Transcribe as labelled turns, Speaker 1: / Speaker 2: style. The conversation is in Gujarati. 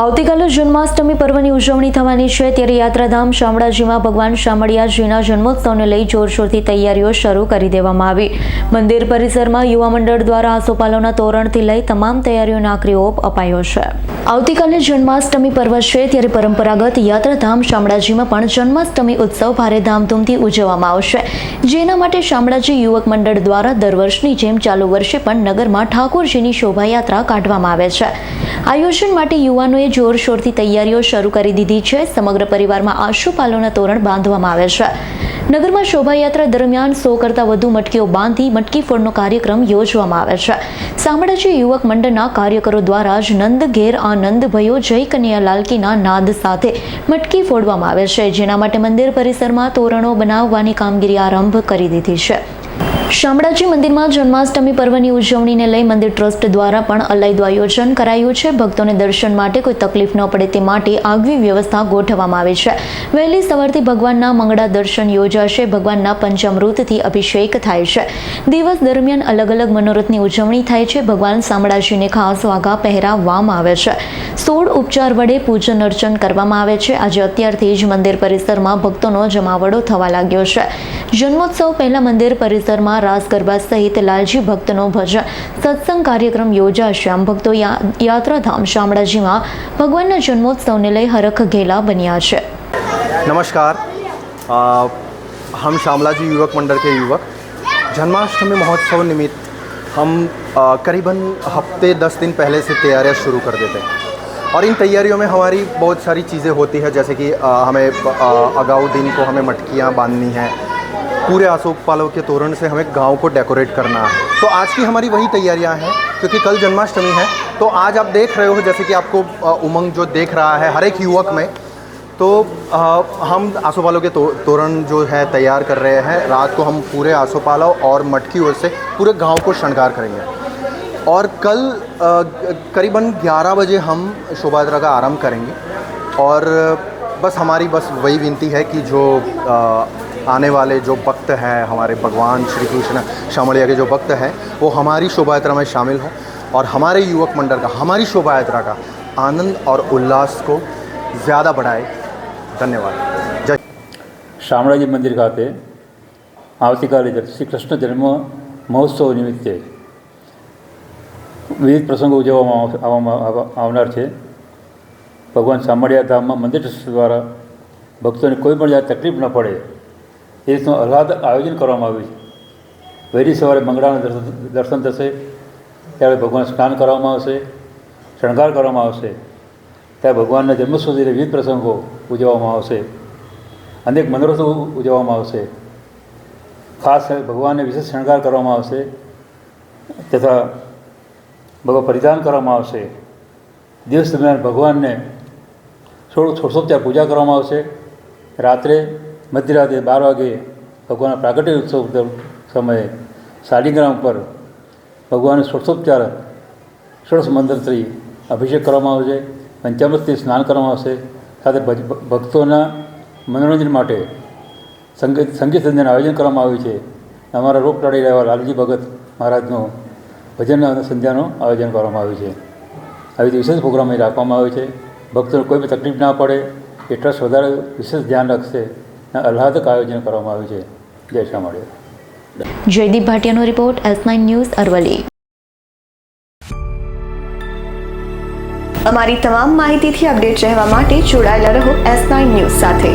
Speaker 1: આવતીકાલે જન્માષ્ટમી પર્વની ઉજવણી થવાની છે. ત્યારે યાત્રાધામ શામળાજીમાં ભગવાન શામળિયાજીના જન્મોત્સવને લઈ જોરશોરથી તૈયારીઓ શરૂ કરી દેવામાં આવી. મંદિર પરિસરમાં યુવા મંડળ દ્વારા આસોપાલોના તોરણથી લઈ તમામ તૈયારીઓનો આખરી ઓપ અપાયો છે. આવતીકાલે જન્માષ્ટમી પર્વ છે. ત્યારે પરંપરાગત યાત્રાધામ શામળાજીમાં પણ જન્માષ્ટમી ઉત્સવ ભારે ધામધૂમથી ઉજવવામાં આવશે. જેના માટે શામળાજી યુવક મંડળ દ્વારા દર વર્ષની જેમ ચાલુ વર્ષે પણ નગરમાં ઠાકોરજીની શોભાયાત્રા કાઢવામાં આવે છે. આયોજન માટે યુવાનોએ જોરશોરથી તૈયારીઓ શરૂ કરી દીધી છે. સમગ્ર પરિવારમાં આશુપાલોના તોરણ બાંધવામાં આવે છે. નગરમાં શોભાયાત્રા દરમિયાન સો કરતાં વધુ મટકીઓ બાંધી મટકી ફોડનો કાર્યક્રમ યોજવામાં આવે છે. શામળાજી યુવક મંડળના કાર્યકરો દ્વારા જ નંદ ઘેર આનંદ ભયો જય કન્યા લાલકીના નાદ સાથે મટકી ફોડવામાં આવે છે, જેના માટે મંદિર પરિસરમાં તોરણો બનાવવાની કામગીરી આરંભ કરી દીધી છે. શામળાજી મંદિરમાં જન્માષ્ટમી પર્વની ઉજવણીને લઈ મંદિર ટ્રસ્ટ દ્વારા પણ અલાયદું આયોજન કરાયું છે. ભક્તોને દર્શન માટે કોઈ તકલીફ ન પડે તે માટે આગવી વ્યવસ્થા ગોઠવવામાં આવી છે. વહેલી સવારથી ભગવાનના મંગળા દર્શન યોજાશે. ભગવાનના પંચામૃતથી અભિષેક થાય છે. દિવસ દરમિયાન અલગ અલગ મનોરથની ઉજવણી થાય છે. ભગવાન શામળાજીને ખાસ વાઘા પહેરાવવામાં આવે છે. સોળ ઉપચાર વડે પૂજન અર્ચન કરવામાં આવે છે. આજે અત્યારથી જ મંદિર પરિસરમાં ભક્તોનો જમાવડો થવા લાગ્યો છે. જન્મોત્સવ પહેલા મંદિર પરિસરમાં રાસ ગરબા સહિત લાલજી ભક્તનો ભજન સત્સંગ કાર્યક્રમ યોજાશે આમ ભક્તો યા- યાત્રાધામ શામળાજીમાં ભગવાનના જન્મોત્સવને લઈ હરખ ઘેલા બન્યા છે
Speaker 2: नमस्कार आ, हम श्यामला जी युवक मंडल के युवक जन्माष्टमी महोत्सव निमित्त हम आ, करीबन हफ्ते दस दिन पहले से तैयारियां शुरू कर देते हैं और इन तैयारियों में हमारी बहुत सारी चीज़ें होती है जैसे कि आ, हमें आ, अगाऊ दिन को हमें मटकियाँ बांधनी है पूरे अशोक पालों के तोरण से हमें गाँव को डेकोरेट करना है। तो आज की हमारी वही तैयारियाँ हैं क्योंकि कल जन्माष्टमी है तो आज आप देख रहे हो जैसे कि आपको उमंग जो देख रहा है हर एक युवक में तो आ, हम आसोपालों के तो, तोरण जो है तैयार कर रहे हैं। रात को हम पूरे आसोपालों और मटकियों से पूरे गाँव को श्रृंगार करेंगे। और कल करीबन 11 बजे हम शोभा यात्रा का आरंभ करेंगे। और बस हमारी बस वही विनती है कि जो आने वाले जो भक्त हैं हमारे भगवान श्री कृष्ण शामलिया के जो भक्त हैं वो हमारी शोभा यात्रा में शामिल हों और हमारे युवक मंडल का हमारी शोभा यात्रा का आनंद और उल्लास को ज़्यादा बढ़ाए धन्यवाद जय
Speaker 3: શામળાજી મંદિર ખાતે આવતીકાલે જ શ્રી કૃષ્ણ જન્મ મહોત્સવ નિમિત્તે વિવિધ પ્રસંગો ઉજવવામાં આવ- આવવામાં આવ- આવનાર છે ભગવાન શામળિયા ધામમાં મંદિર ટ્રસ્ટ દ્વારા ભક્તોને કોઈ પણ જાત તકલીફ ન પડે એ રીતનું આહ્લાદ આયોજન કરવામાં આવ્યું છે. વહેલી સવારે મંગળાના દર્શન દર્શન થશે, ત્યારે ભગવાન સ્નાન કરવામાં આવશે, શણગાર કરવામાં આવશે, ત્યારે ભગવાનના જન્મ સુધીના વિવિધ પ્રસંગો ઉજવવામાં આવશે, અનેક મનોરથો ઉજવવામાં આવશે. ખાસ ભગવાનને વિશેષ શણગાર કરવામાં આવશે, તથા ભગવાન પરિધાન કરવામાં આવશે. દિવસ દરમિયાન ભગવાનને સોળ ત્યાં પૂજા કરવામાં આવશે. રાત્રે મધ્યરાત્રે બાર વાગે ભગવાનના પ્રાગટ્ય ઉત્સવ સમયે સાડીગ્રામ પર ભગવાનને સોળસોપચાર ષોડશ મંદિરથી અભિષેક કરવામાં આવશે પંચામૃતથી સ્નાન કરવામાં આવશે. સાથે ભક્તોના મનોરંજન માટે સંગીત સંગીત સંધ્યાનું આયોજન કરવામાં આવ્યું છે. અમારા રોગ ટાળી રહેવા લાલજી ભગત મહારાજનું ભજન સંધ્યાનું આયોજન કરવામાં આવ્યું છે. આવી રીતે વિશેષ પ્રોગ્રામ અહીં રાખવામાં આવ્યો છે. ભક્તોને કોઈ પણ તકલીફ ના પડે એ ટ્રસ્ટ વધારે વિશેષ ધ્યાન રાખશે. આહ્લાદક આયોજન કરવામાં આવ્યું છે? જય Shamaliya
Speaker 1: Jaydeep ભાટિયાનો report S nine news Aravalli.
Speaker 4: અમારી તમામ માહિતીથી અપડેટ રહેવા માટે જોડાયેલા રહો એસ નાઇન ન્યૂઝ સાથે.